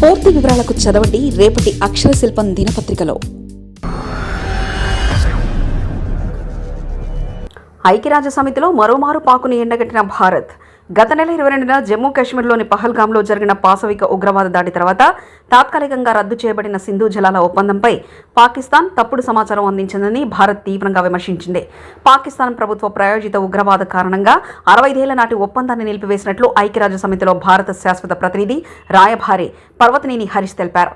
పూర్తి వివరాలకు చదవండి రేపటి అక్షర శిల్పం దినపత్రికలో. ఐక్యరాజ్య సమితిలో మరోమారు పాకుని ఎండగట్టిన భారత్. గత నెల ఇరవై రెండున జమ్మూ కాశ్మీర్లోని పహల్గామ్లో జరిగిన పాశవిక ఉగ్రవాద దాడి తర్వాత తాత్కాలికంగా రద్దు చేయబడిన సింధు జలాల ఒప్పందంపై పాకిస్తాన్ తప్పుడు సమాచారం అందించిందని భారత్ తీవ్రంగా విమర్శించింది. పాకిస్తాన్ ప్రభుత్వ ప్రాయోజిత ఉగ్రవాద కారణంగా అరవైదేళ్ళ నాటి ఒప్పందాన్ని నిలిపివేసినట్లు ఐక్యరాజ్య సమితిలో భారత శాశ్వత ప్రతినిధి రాయభారి పర్వతనేని హరీష్ తెలిపారు.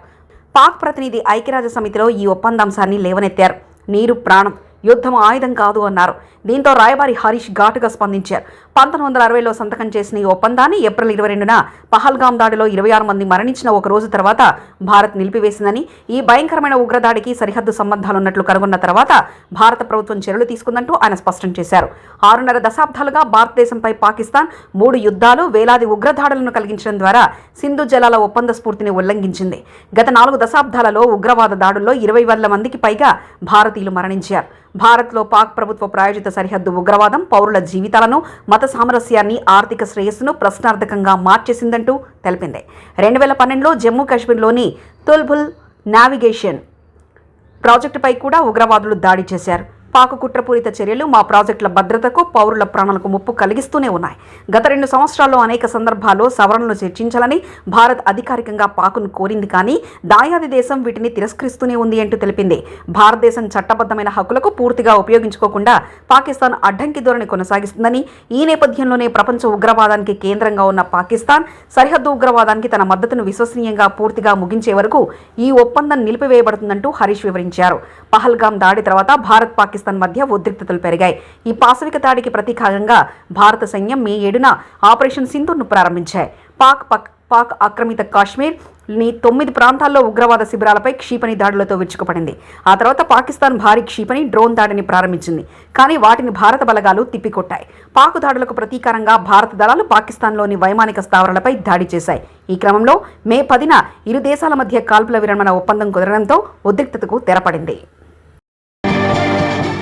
పాక్ ప్రతినిధి ఐక్యరాజ్య సమితిలో ఈ ఒప్పందాంశాన్ని లేవనెత్తారు. నీరు ప్రాణం యుద్ధం ఆయుధం కాదు అన్నారు. దీంతో రాయబారి హరీష్ ఘాటుగా స్పందించారు. పంతొమ్మిది వందల అరవైలో సంతకం చేసిన ఈ ఒప్పందాన్ని ఏప్రిల్ ఇరవై రెండున పహల్గాం దాడిలో ఇరవై ఆరు మంది మరణించిన ఒక రోజు తర్వాత భారత్ నిలిపివేసిందని ఈ భయంకరమైన ఉగ్రదాడికి సరిహద్దు సంబంధాలున్నట్లు కనుగొన్న తర్వాత భారత ప్రభుత్వం చర్యలు తీసుకుందంటూ ఆయన స్పష్టం చేశారు. ఆరున్నర దశాబ్దాలుగా భారతదేశంపై పాకిస్తాన్ మూడు యుద్ధాలు వేలాది ఉగ్రదాడులను కలిగించడం ద్వారా సింధు జలాల ఒప్పంద స్ఫూర్తిని ఉల్లంఘించింది. గత నాలుగు దశాబ్దాలలో ఉగ్రవాద దాడుల్లో ఇరవై వేల మందికి పైగా భారతీయులు మరణించారు. భారత్లో పాక్ ప్రభుత్వ ప్రాయోజిత సరిహద్దు ఉగ్రవాదం పౌరుల జీవితాలను మత సామరస్యాన్ని ఆర్థిక శ్రేయస్సును ప్రశ్నార్థకంగా మార్చేసిందంటూ తెలిపింది. రెండు వేల పన్నెండులో జమ్మూ కాశ్మీర్లోని తుల్బుల్ నావిగేషన్ ప్రాజెక్టుపై కూడా ఉగ్రవాదులు దాడి చేశారు. పాకు కుట్రపూరిత చర్యలు మా ప్రాజెక్టుల భద్రతకు పౌరుల ప్రాణాలకు ముప్పు కలిగిస్తూనే ఉన్నాయి. గత రెండు సంవత్సరాల్లో అనేక సందర్భాల్లో సవరణలు చర్చించాలని భారత్ అధికారికంగా పాకును కోరింది కానీ దాయాది దేశం వీటిని తిరస్కరిస్తూనే ఉంది అంటూ తెలిపింది. భారతదేశం చట్టబద్ధమైన హక్కులకు పూర్తిగా ఉపయోగించుకోకుండా పాకిస్తాన్ అడ్డంకి ధోరణి కొనసాగిస్తుందని ఈ నేపథ్యంలోనే ప్రపంచ ఉగ్రవాదానికి కేంద్రంగా ఉన్న పాకిస్తాన్ సరిహద్దు ఉగ్రవాదానికి తన మద్దతును విశ్వసనీయంగా పూర్తిగా ముగించే వరకు ఈ ఒప్పందం నిలిపివేయబడుతుందంటూ హరీష్ వివరించారు. పహల్గాం దాడి తర్వాత భారత్ పాకిస్తాన్ మధ్య ఉద్రిక్తతలు పెరిగాయి. ఈ పాశవిక దాడికి ప్రతీకారంగా భారత సైన్యం మే ఏడున ఆపరేషన్ సింధును ప్రారంభించాయి. పాక్ పక్ పాక్ ఆక్రమిత కాశ్మీర్ని తొమ్మిది ప్రాంతాల్లో ఉగ్రవాద శిబిరాలపై క్షిపణి దాడులతో విరుచుకుపడింది. ఆ తర్వాత పాకిస్తాన్ భారీ క్షిపణి డ్రోన్ దాడిని ప్రారంభించింది. కానీ వాటిని భారత బలగాలు తిప్పికొట్టాయి. పాక్ దాడులకు ప్రతీకారంగా భారత దళాలు పాకిస్తాన్లోని వైమానిక స్థావరాలపై దాడి చేశాయి. ఈ క్రమంలో మే పదిన ఇరు దేశాల మధ్య కాల్పుల విరమణ ఒప్పందం కుదరడంతో ఉద్రిక్తతకు తెరపడింది.